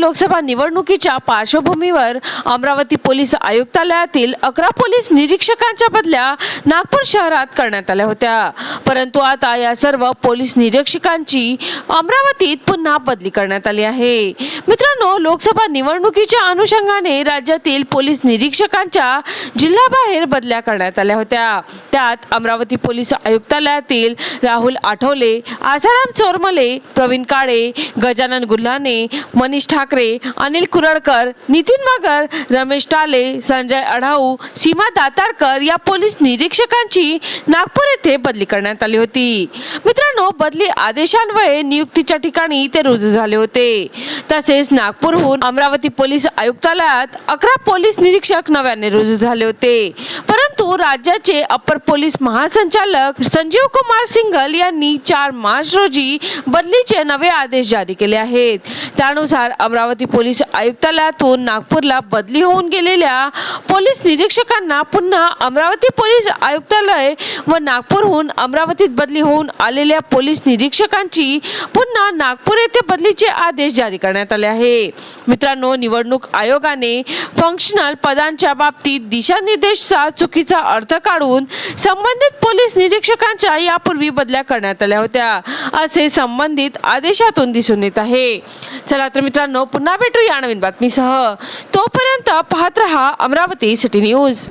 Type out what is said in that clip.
लोकसभा निवडणुकीच्या पार्श्वभूमीवर अमरावती पोलीस आयुक्तालयातील अकरा पोलीस निरीक्षकांच्या बदल्या नागपूर शहरात करण्यात आल्या होत्या. परंतु आता या सर्व पोलीस निरीक्षकांची अमरावतीत पुन्हा बदली करण्यात आली आहे. मित्रांनो लोकसभा निवडणुकीच्या अनुषंगाने राज्यातील पोलीस निरीक्षकांच्या जिल्हाबाहेर बदल्या करण्यात आल्या होत्या. त्यात अमरावती पोलीस आयुक्तालयातील राहुल आठवले आसाराम चोरमले प्रवीण काळे गजानन गुल्हाने मनीष ठाकरे अनिल कुरडकर नितीन मगर रमेश टाले संजय अढाऊ सीमा दातारकर या पोलीस निरीक्षकांची नागपूर येथे बदली करण्यात आली होती. मित्रांनो बदली आदेशान्वये नियुक्तीच्या ठिकाणी ते रुजू झाले होते. तसेच नागपूरहून अमरावती पोलीस आयुक्तालयात अकरा पोलीस निरीक्षक नव्याने रुजू झाले होते. परंतु राज्याचे अपर पोलीस महासंचालक संजीव कुमार सिंघल यांनी चार मार्च रोजी बदलीचे नवे आदेश जारी केले आहेत. त्यानुसार अमरावती पोलीस आयुक्तालयातून नागपूरला बदली होऊन गेलेल्या पोलीस निरीक्षकांना पुन्हा अमरावती पोलीस आयुक्तालय व नागपूरहून अमरावतीत बदली होऊन आलेल्या पोलीस निरीक्षकांची पुन्हा नागपूर येथे बदलीचे आदेश जारी करण्यात आले आहे. मित्रांनो निवडणूक आयोगाने फंक्शनल पदांच्या बाबतीत दिशानिर्देशचा चुकीचा अर्थ काढून संबंधित पोलीस निरीक्षकांच्या यापूर्वी बदल्या करण्यात आल्या होत्या. असे संबंधित आदेशातून दिसून येत आहे. चला तर मित्रांनो पुन्हा भेटू या नवीन बातमीसह. तोपर्यंत पाहत रहा अमरावती सिटी न्यूज.